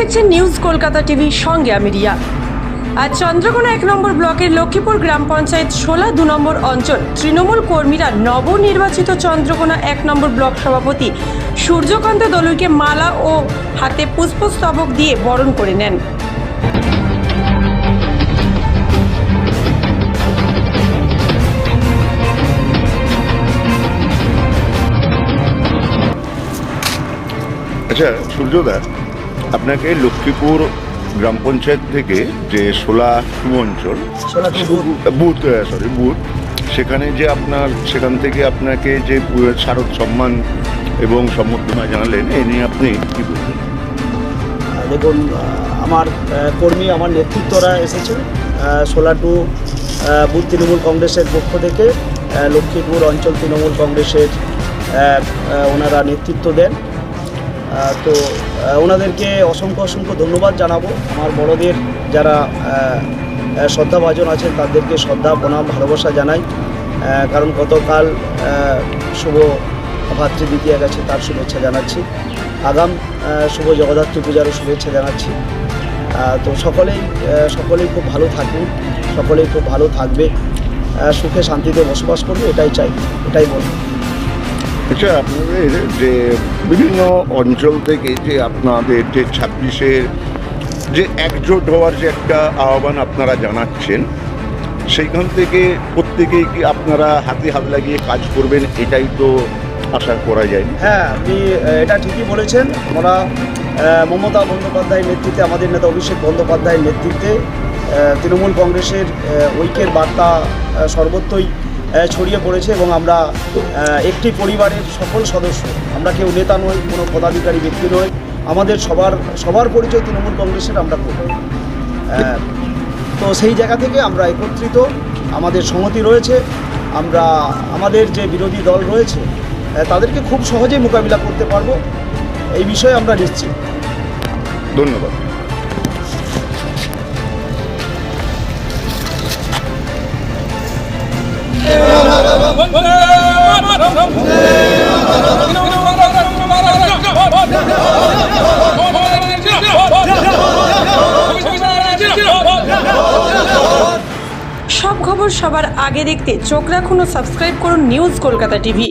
দেখছেন news Kolkata TV সঙ্গে আমি রিয়া। আজ চন্দ্রকোনা এক নম্বর ব্লকের লক্ষ্মীপুর গ্রাম পঞ্চায়েত ষোলা দু নম্বর অঞ্চল, তৃণমূল কর্মীরা নবনির্বাচিত চন্দ্রকোনা এক নম্বর ব্লক সভাপতি সূর্যকান্ত দলুইকে মালা ও হাতে পুষ্পস্তবক দিয়ে বরণ করে নেন। আচ্ছা সূর্যদা আপনাকে লক্ষ্মীপুর গ্রাম পঞ্চায়েত থেকে যে সোলা টু অঞ্চল বুথ। সরি বুথ সেখানে যে আপনার সেখান থেকে আপনাকে যে শারদ সম্মান এবং সম্বর্ধনা জানালেন এ নিয়ে আপনি কি বলবেন? দেখুন আমার কর্মী আমার নেতৃত্বরা এসেছে সোলা টু বুথ তৃণমূল কংগ্রেসের পক্ষ থেকে লক্ষ্মীপুর অঞ্চল তৃণমূল কংগ্রেসের ওনারা নেতৃত্ব দেন। তো ওনাদেরকে অসংখ্য অসংখ্য ধন্যবাদ জানাব। আমার বড়দের যারা শ্রদ্ধাভাজন আছেন, তাদেরকে শ্রদ্ধা, প্রণাম, ভালোবাসা জানাই। কারণ গতকাল শুভ ভাতৃ দ্বিতীয়া গেছে, তার শুভেচ্ছা জানাচ্ছি। আগাম শুভ জগদ্ধাত্রী পূজারও শুভেচ্ছা জানাচ্ছি। তো সকলেই সকলেই খুব ভালো থাকুন, সকলেই খুব ভালো থাকবে। সুখে শান্তিতে বসবাস করবে, এটাই চাই, এটাই বলব। আচ্ছা আপনাদের যে বিভিন্ন অঞ্চল থেকে যে আপনাদের যে ছাব্বিশের যে একজোট হওয়ার যে একটা আহ্বান আপনারা জানাচ্ছেন, সেইখান থেকে প্রত্যেকেই কি আপনারা হাতে হাত লাগিয়ে কাজ করবেন এটাই তো আশা করা যায়? হ্যাঁ আপনি এটা ঠিকই বলেছেন। আমরা মমতা বন্দ্যোপাধ্যায়ের নেতৃত্বে, আমাদের নেতা অভিষেক বন্দ্যোপাধ্যায়ের নেতৃত্বে তৃণমূল কংগ্রেসের ঐক্যের বার্তা সর্বত্রই ছড়িয়ে পড়েছে এবং আমরা একটি পরিবারের সকল সদস্য আমরা কেউ নেতা নই কোনো পদাধিকারী ব্যক্তি নই আমাদের সবার সবার পরিচয় তৃণমূল কংগ্রেসের আমরা করি। আহ, তো সেই জায়গা থেকে আমরা একত্রিত আমাদের সংহতি রয়েছে আমরা আমাদের যে বিরোধী দল রয়েছে তাদেরকে খুব সহজেই মোকাবিলা করতে পারব এই বিষয়ে আমরা নিশ্চিত। ধন্যবাদ। সব খবর সবার আগে দেখতে চোখ রাখুন ও সাবস্ক্রাইব করুন নিউজ কলকাতা টিভি।